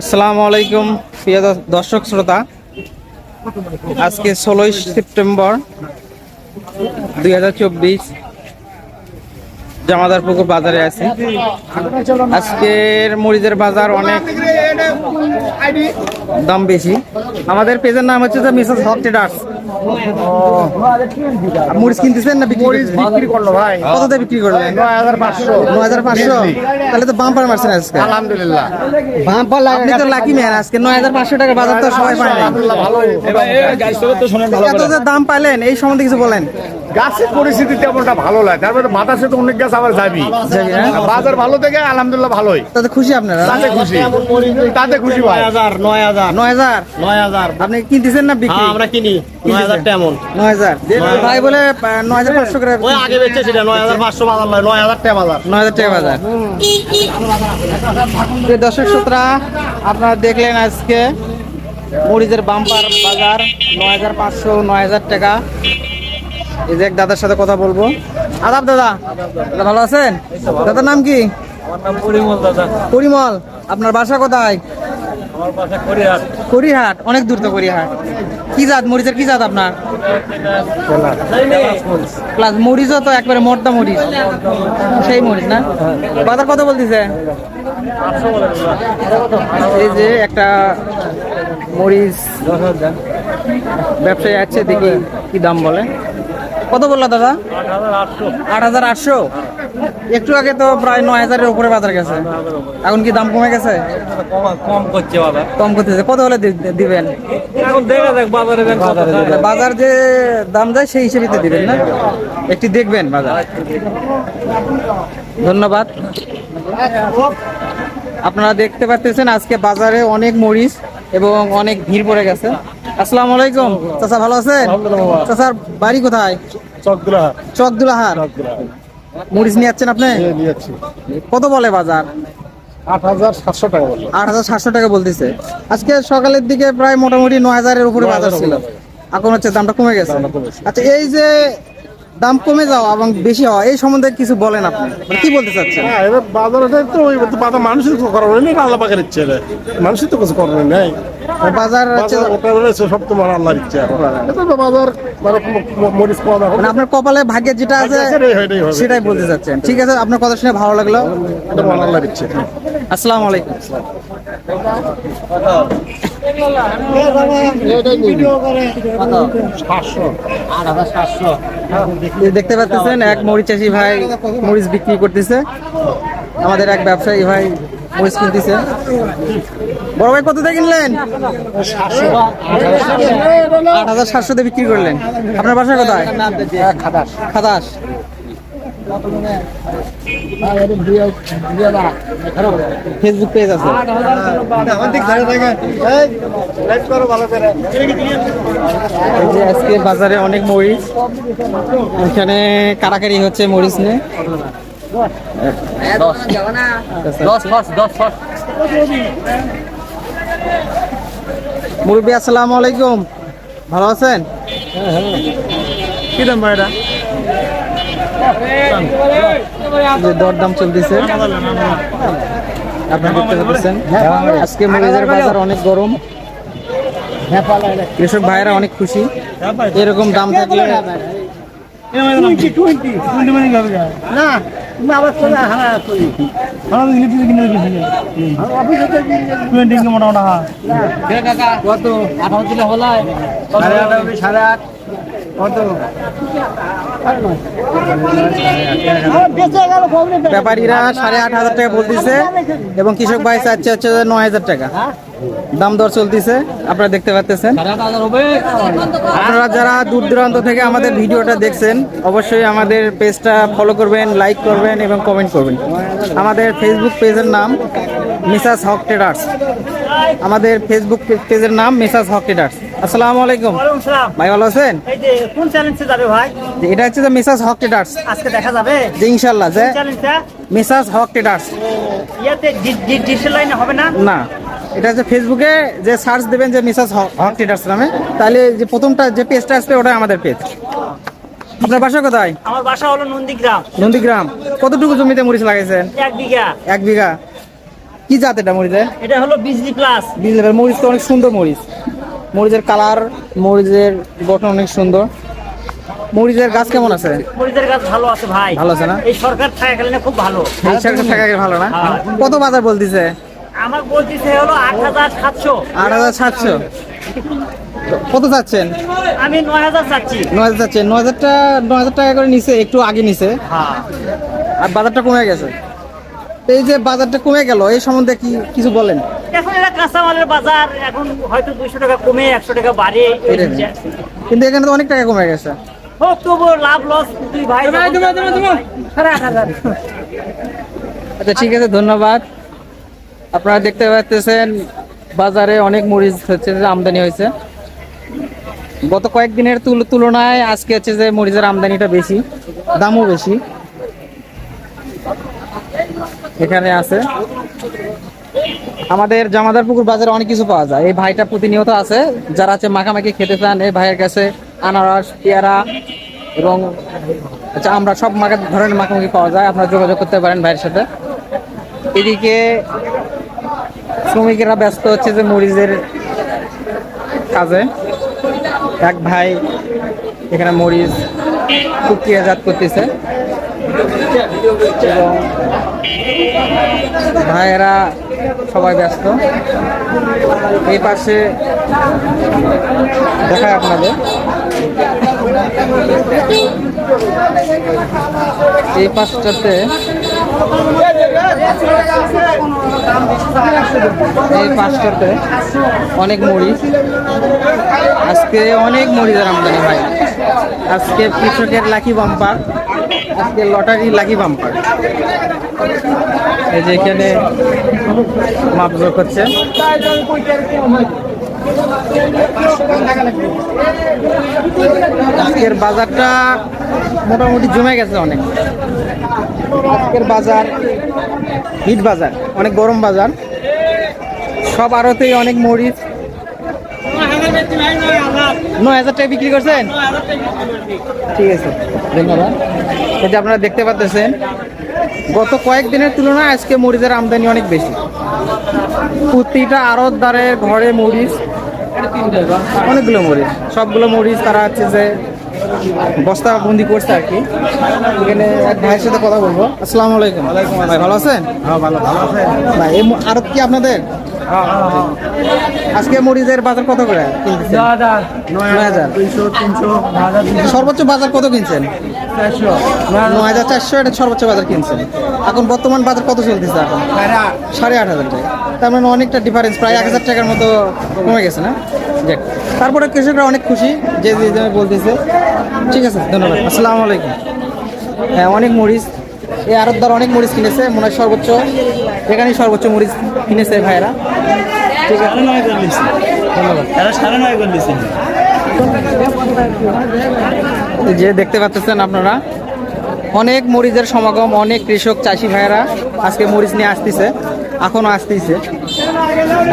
আসসালামু আলাইকুম, প্রিয় দর্শক শ্রোতা। আজকে ষোলোই সেপ্টেম্বর দুই হাজার চব্বিশ জামাদার পুকুর বাজারে আছি। আজকের মরিচের বাজার অনেক দাম বেশি। আমাদের পেজের নাম হচ্ছে মিসেস হক ট্রেডার্স। মরিচ কিনতেছেন না মরিচ বিক্রি করল ভাই। কততে বিক্রি করলেন? নয় হাজার পাঁচশো। নয় হাজার পাঁচশো? তাহলে তো বাম্পার মারছেন আজকে। আলহামদুলিল্লাহ। আপনি তো লাকি ম্যান আজকে। নয় হাজার পাঁচশো টাকা বাজার তো সবাই পায় না এত দাম পাইলেন এই সম্বন্ধে কিছু বলেন। গাছের পরিস্থিতি তেমনটা ভালো লাগে তারপরে বাতাসে তো অনেক গাছ আবার যাবি। যাবি, হ্যাঁ? বাজার ভালো থেকে আলহামদুলিল্লাহ ভালোই। তাতে খুশি আপনারা? তাতে খুশি। তাতে খুশি ভাই। হাজার নয় হাজার। নয় হাজার? নয় হাজার। আপনি কিনতেছেন না বিক্রি? হ্যাঁ আমরা কিনি। নয় হাজার তেমন। নয় হাজার। ভাই বলে নয় হাজার পাঁচশো করে ওই আগে বেচছে সেটা নয় হাজার পাঁচশো বাজার নয় নয় হাজার টাকা বাজার। নয় হাজার টাকা বাজার। দর্শক শ্রোতা আপনারা দেখলেন আজকে মরিচের বাম্পার বাজার নয় হাজার পাঁচশো নয় হাজার টাকা। এই যে এক দাদার সাথে কথা বলব। আদাব দাদা দাদা ভালো আছেন? দাদার নাম কি? পরিমল দাদা। পরিমল আপনার বাসা কোথায়? করিহাট। অনেক দূর তো করিহাট। কি জাত? মরিচের কি জাত আপনার? প্লাস মরিচও তো একবারে মোটটা মরিচ। সেই মরিচ না? বাজার কত বলতেছে? এই যে একটা মরিচ ব্যবসায়ী আছে দেখি কি দাম বলে। কত বলল দাদা? আট হাজার আটশো? একটু আগে তো প্রায় নয় হাজারের উপরে বাজার গেছে। এখন কি দাম কমে গেছে? কম করছে কম করতেছে। কত হলে দিবেন। বাজার যে দাম যায় সেই হিসেবে দিবেন না? একটি দেখবেন বাজার। ধন্যবাদ। আপনারা দেখতে পাচ্ছেন আজকে বাজারে অনেক মরিচ এবং অনেক ভিড় পড়ে গেছে। আসসালামু আলাইকুম। চাচা ভালো আছেন? চাচার বাড়ি কোথায়? চকদুলাহার চকদুলাহার মরিচ নিয়ে যাচ্ছেন আপনি? কত বলে বাজার? আট হাজার সাতশো টাকা আট হাজার সাতশো টাকা বলতেছে। আজকে সকালের দিকে প্রায় মোটামুটি নয় হাজারের উপরে বাজার ছিল। এখন হচ্ছে দামটা কমে গেছে। আচ্ছা এই যে দাম কমে যাওয়া এবং বেশি হওয়া এই সম্বন্ধে কিছু বলেন আপনি। মানে কি বলতে চাচ্ছেন? হ্যাঁ এবার বাজারে তো ওই তো বাজার মানুষের কিছু করার নেই আল্লাহ পাকের ইচ্ছে রে মানুষের তো কিছু করার নেই। বাজার ওটা রয়েছে সব তোমার আল্লাহর ইচ্ছে এটা তো বাজার মানে মরিচ দাও মানে আপনার কপালে ভাগ্যে যেটা আছে সেটাই বলতে চাচ্ছেন। ঠিক আছে আপনার কথা শুনে ভালো লাগল। এটা আমার আল্লাহর ইচ্ছে। আসসালামু আলাইকুম। দেখতে পাচ্ছেন এক মরিচ চাষি ভাই মরিচ বিক্রি করতেছে। আমাদের এক ব্যবসায়ী ভাই মরিচ কিনতেছে। বড় ভাই কত দিয়ে কিনলেন? আট হাজার সাতশোতে বিক্রি করলেন। আপনার বাসা কোথায়? খাদাস খাদাস। ফেসবুক পেজ আছে। আজকে বাজারে অনেক মরিচ। এখানে কারাকারি হচ্ছে মরিচ নিয়ে। ফস মুরব্বী আসসালামু আলাইকুম। ভালো আছেন? কি দাম ভাই এটা যে দরদাম চলতেছে। আপনারা দেখতে পাচ্ছেন আজকে মরিচের বাজার অনেক গরম। কৃষক ভাইরা অনেক খুশি। এরকম দাম থাকলে দিলে হলো সাড়ে আট। ব্যাপারীরা সাড়ে আট হাজার টাকা বলতেছে এবং কৃষক ভাই চাচ্ছে হচ্ছে নয় হাজার টাকা। দাম দর চলতেছে, আপনারা দেখতে পাচ্ছেন আপনারা যারা দূর দূরান্ত থেকে আমাদের ভিডিওটা দেখছেন, অবশ্যই আমাদের পেজটা ফলো করবেন লাইক করবেন এবং কমেন্ট করবেন। আমাদের ফেসবুক পেজের নাম মিসাস হক ট্রেডার্স আমাদের ফেসবুক পেজের নাম মিসাস হক ট্রেডার্স আসসালামু আলাইকুম। ভাই ভালো আছেন? এই যে কোন চ্যালেঞ্জে যাবে ভাই? এটা হচ্ছে যে মিসাস হক ট্রেডার্স। আজকে দেখা যাবে? যে ইনশাল্লাহ যে চ্যালেঞ্জটা মিসাস হক ট্রেডার্স। ইয়াতে ডিজিটাল লাইনে হবে না? না এটা হচ্ছে ফেসবুকে যে সার্চ দেবেন যে মিসাস হক ট্রেডার্স নামে তাহলে যে প্রথমটা যে পেজটা আসবে ওটাই আমাদের পেজ। আপনার বাসা কোথায়? আমার বাসা হলো নন্দীগ্রাম। নন্দীগ্রাম। কতটুকু জমিতে মরিচ লাগাইছেন? এক বিঘা। এক বিঘা। কি জাত এটা মরিচের? এটা হলো বিজলি প্লাস বিজলি মরিচ তো অনেক সুন্দর মরিচ। মরিচের কালার মরিচের গঠন অনেক সুন্দর। মরিচের গাছ কেমন আছে? মরিচের গাছ ভালো আছে ভাই। ভালো আছে না? এই সরকার থাকাকালীন খুব ভালো। এই সরকার থাকা ভালো না? হ্যাঁ। কত বাজার বলতেছে? আমার বলতেছে হলো আট হাজার সাতশো। আট হাজার সাতশো। কত চাচ্ছেন? আমি নয় হাজার চাচ্ছি। নয় হাজার চাচ্ছেন। নয় হাজারটা নয় হাজার টাকা করে নিছে একটু আগে নিছে। হ্যাঁ। আর বাজারটা কমে গেছে। এই যে বাজারটা কমে গেল এই সম্বন্ধে কি কিছু বলেন? এখন এটা কাঁচামালের বাজার এখন হয়তো দুইশো টাকা কমে একশো টাকা বাড়ে কিন্তু এখানে তো অনেক টাকা কমে গেছে। হোক তবু লাভ লস দুই ভাই আচ্ছা ঠিক আছে ধন্যবাদ। আপনারা দেখতে পাচ্ছেন বাজারে অনেক মরিচ হচ্ছে যে আমদানি হয়েছে। গত কয়েকদিনের তুলনায় আজকে হচ্ছে যে মরিচের আমদানিটা বেশি দামও বেশি। এখানে আছে। আমাদের জামাদার পুকুর বাজারে অনেক কিছু পাওয়া যায়। এই ভাইটা প্রতিনিয়ত আছে। যারা আছে মাখামাখি খেতে চান, এই ভাইয়ের কাছে আনারস, পেয়ারা এবং আচ্ছা আমরা সব মাখা ধরনের মাখামাখি পাওয়া যায়। আপনারা যোগাযোগ করতে পারেন ভাইয়ের সাথে। এদিকে শ্রমিকেরা ব্যস্ত হচ্ছে যে মরিচের কাজে। এক ভাই এখানে মরিচ প্রক্রিয়াজাত করতেছে। ভাইয়েরা সবাই ব্যস্ত। এই পাশে দেখায় আপনাদের। এই পাশটাতে এই পাঁচটাতে অনেক মরিচ আজকে অনেক মরিচের আমদানি ভাই আজকে কৃষকের লাকি বাম্পার। আজকে লটারি লাকি বাম্পার। এই যে এখানে মাপজোক হচ্ছে। আজকের বাজারটা মোটামুটি জমে গেছে অনেক। আজকের বাজার, হিট বাজার, অনেক গরম বাজার। সব আড়তেই অনেক মরিচ। নয় হাজার টাকা বিক্রি করছেন? ঠিক আছে ধন্যবাদ। যে আপনারা দেখতে পাচ্ছেন। গত কয়েকদিনের তুলনায় আজকে মরিচের আমদানি অনেক বেশি। প্রতিটা আড়তদারের ঘরে মরিচ অনেকগুলো মরিচ। সবগুলো মরিচ তারা হচ্ছে যে বস্তা বন্দি করছে আর কি। এখানে এক ভাইয়ের সাথে কথা বলব। আসসালামু আলাইকুম। ভাই ভালো আছেন? হ্যাঁ ভালো ভালো আছে। ভাই এই আড়ত কি আপনাদের? আজকে মরিচের বাজার কত করে কিনতেছেন? নয় হাজার। সর্বোচ্চ বাজার কত কিনছেন? নয় হাজার চারশো এটা সর্বোচ্চ বাজার কিনছেন। এখন বর্তমান বাজার কত চলতেছে এখন? সাড়ে আট। হাজার টাকা তার মানে অনেকটা ডিফারেন্স প্রায় এক হাজার টাকার মতো কমে গেছে না? যাক তারপরে কৃষকরা অনেক খুশি যে যে যে বলতেছে। ঠিক আছে ধন্যবাদ। আসসালামু আলাইকুম। হ্যাঁ অনেক মরিচ এই আরতদার অনেক মরিচ কিনেছে মনে হয় সর্বোচ্চ এখানেই সর্বোচ্চ মরিচ কিনেছে ভাইয়েরা। ঠিক আছে ধন্যবাদ। যে দেখতে পাচ্ছেন আপনারা অনেক মরিচের সমাগম অনেক কৃষক চাষি ভাইয়েরা আজকে মরিচ নিয়ে আসতেছে এখনও আসতেছে।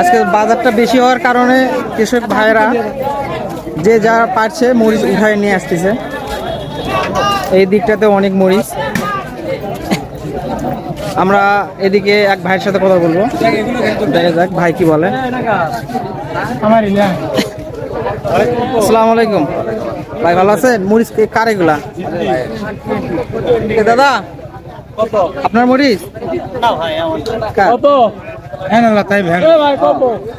আজকে বাজারটা বেশি হওয়ার কারণে কৃষক ভাইয়েরা যে যা পারছে মরিচ উঠায় নিয়ে আসতেছে। এই দিকটাতে অনেক মরিচ। আমরা এদিকে এক ভাইয়ের সাথে কথা বলব। দেখা যাক, ভাই কি বলে। আসসালামু আলাইকুম ভাই ভালো আছেন? মরিচ কার এগুলা? দাদা, আপনার মরিচ? ভ্যান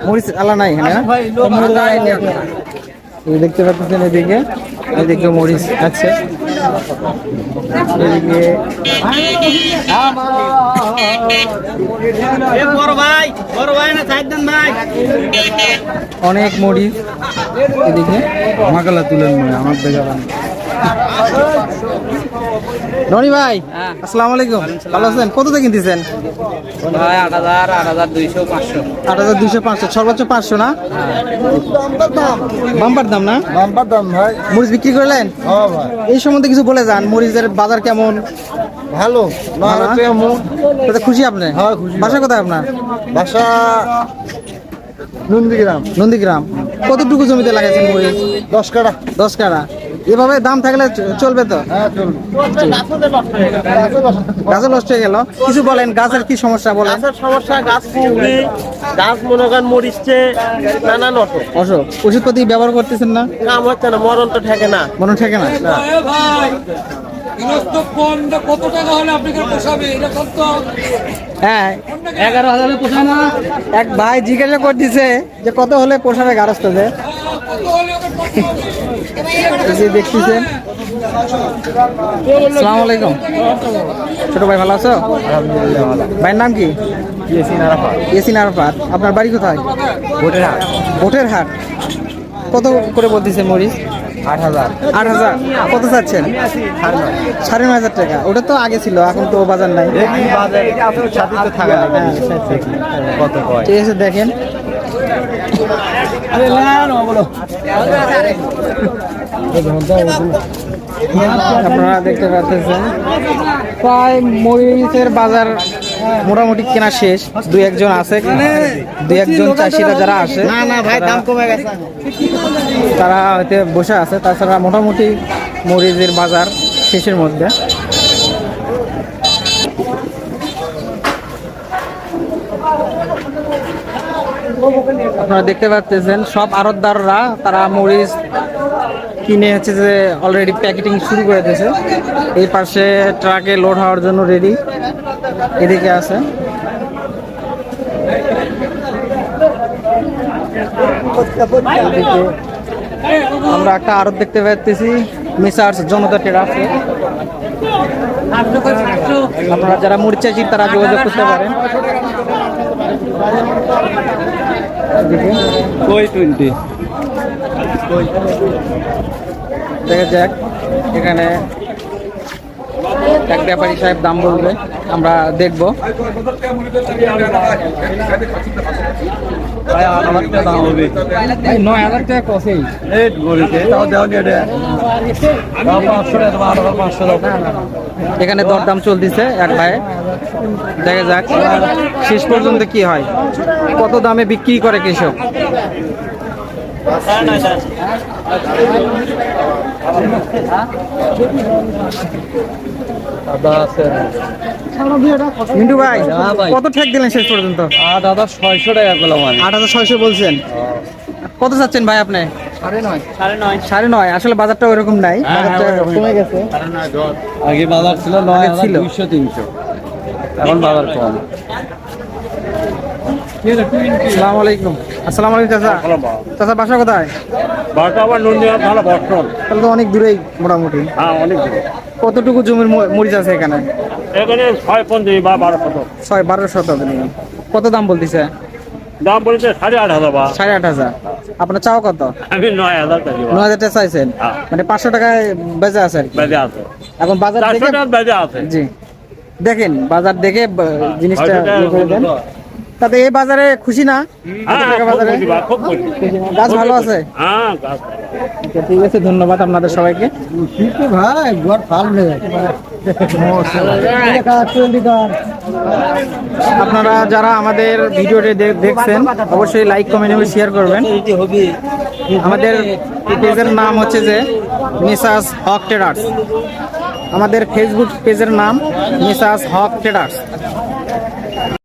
মরিচ আলা নাই হ্যাঁ? দেখতে পাচ্ছেন এদিকে এদিকে মরিচ আছে। এদিকে ভাই বড় ভাই না সাইদান ভাই। অনেক মরিচ এদিকে। মাকালা তুলেন মনে আমার দেখা রনি ভাই আসসালামু আলাইকুম। ভালো আছেন? কততে কিনতেছেন? ভাই আট হাজার আট হাজার দুইশো পাঁচশো। আট হাজার দুইশো পাঁচশো। সর্বোচ্চ পাঁচশো না? বাম্পার দাম না? নাম্বার দাম ভাই। মরিচ বিক্রি করলেন? হ্যাঁ ভাই। এই সম্বন্ধে কিছু বলে যান মরিচের বাজার কেমন? ভালো না ভালো কেমন? তাতে খুশি আপনি? হ্যাঁ, খুশি। বাসা কোথায় আপনার? বাসা নন্দীগ্রাম। নন্দীগ্রাম। কতটুকু জমিতে লাগাইছেন মরিচ? দশ কাটা দশ কাড়া। এভাবে দাম থাকলে চলবে তো? গাছও নষ্ট হয়ে গেল। কিছু বলেন গাছের কি সমস্যা বলেন? গাছের সমস্যা গাছ গাছ মনে করেন মরিচ্ছে নানান অসুখ অসুখ। ওষুধপাতি ব্যবহার করতেছেন না? কাম হচ্ছে না মরণ তো ঠেকে না। মনে থাকে না? কত টাকা হলে আপনাকে পোষাবে? এটা কত হ্যাঁ এগারো হাজারে পোষায় না। এক ভাই জিজ্ঞাসা করতেছে যে কত হলে পোষাবে যে? দেখতেছেন। সালাম আলাইকুম। ছোট ভাই ভালো আছো? ভাইয়ের নাম কি? ইয়াসিন আরাফাত। আপনার বাড়ি কোথায়? ভোটের হাট। ভোটের হাট। কত করে বলতেছে মরিচ? আট হাজার। আট হাজার। কত চাচ্ছেন? সাড়ে নয়। হাজার টাকা। ওটা তো আগে ছিল এখন তো বাজার নাই। কত ঠিক আছে দেখেন। আপনারা দেখতে পাচ্ছেন প্রায় মরিচের বাজার মোটামুটি কেনা শেষ। দুই একজন আছে দুই একজন চাষিরা যারা আসে না না ভাই দাম কমে গেছে। তারা হয়তো বসে আছে। তাছাড়া মোটামুটি মরিচের বাজার শেষের মধ্যে। আপনারা দেখতে পাচ্ছেন, সব আড়তদাররা, তারা মরিচ কিনে হচ্ছে যে অলরেডি প্যাকেটিং শুরু করে দিয়েছে। এই পাশে ট্রাকে লোড হওয়ার জন্য রেডি এদিকে আছে আমরা একটা আরত দেখতে পাচ্ছি মিসার্স জনতা টেরাসে আপনারা যারা মুরচাচির তারা যোগাযোগ করতে পারেন। কই টোয়েন্টি দেখা যাক এখানে এক ব্যাপারী সাহেব দাম বলবে আমরা দেখব। নয় হাজার টাকা তাও পাঁচশো টাকা পাঁচশো টাকা এখানে দরদাম চলতেছে এক ভাই। দেখা যাক শেষ পর্যন্ত কি হয়। কত দামে বিক্রি করে কৃষক? মিন্টু ভাই ভাই। কত ঠেক দিলেন শেষ পর্যন্ত? আট হাজার ছয়শো টাকা করলাম আট হাজার ছয়শো বলছেন। কত চাচ্ছেন ভাই আপনি? সাড়ে নয়। আসলে বাজারটা ওইরকম নাই। বাজারটা কমে গেছে। আগে বাজার ছিল নয় ছিল। দুইশো তিনশো। এখন বাজার কম। আসসালামু আলাইকুম। আসসালামু আলাইকুম চাচা। চাচা বাসা কোথায়? বারোটা আবার নুন ভালো বর্ষণ তাহলে তো অনেক দূরেই মোটামুটি। হ্যাঁ অনেক কতটুকু জমির মরিচ আছে এখানে? এখানে ছয় পঞ্চাশ বা বারো শতক। ছয় বারো শতক কত দাম বলতেছে? দাম বলেছে সাড়ে আট হাজার বা সাড়ে আট হাজার। আপনার চাও কত? আমি নয় হাজার টাকা নয় হাজার টাকা চাইছেন। হ্যাঁ। মানে পাঁচশো টাকায় বেজে আছে বেজে আছে। এখন বাজার দেখে বেজে আছে। জি। দেখেন বাজার দেখে জিনিসটা ইয়ে করে দেন। তাতে এই বাজারে খুশি না? হ্যাঁ বাজারে? গাছ ভালো আছে? হ্যাঁ গাছ ঠিক আছে, ধন্যবাদ আপনাদের সবাইকে। ভাই আপনারা যারা আমাদের ভিডিওটি দেখছেন, অবশ্যই লাইক কমেন্ট এবং শেয়ার করবেন। আমাদের পেজের নাম হচ্ছে যে মিসাস হক ট্রেডার্স। আমাদের ফেসবুক পেজের নাম মিসাস হক ট্রেডার্স।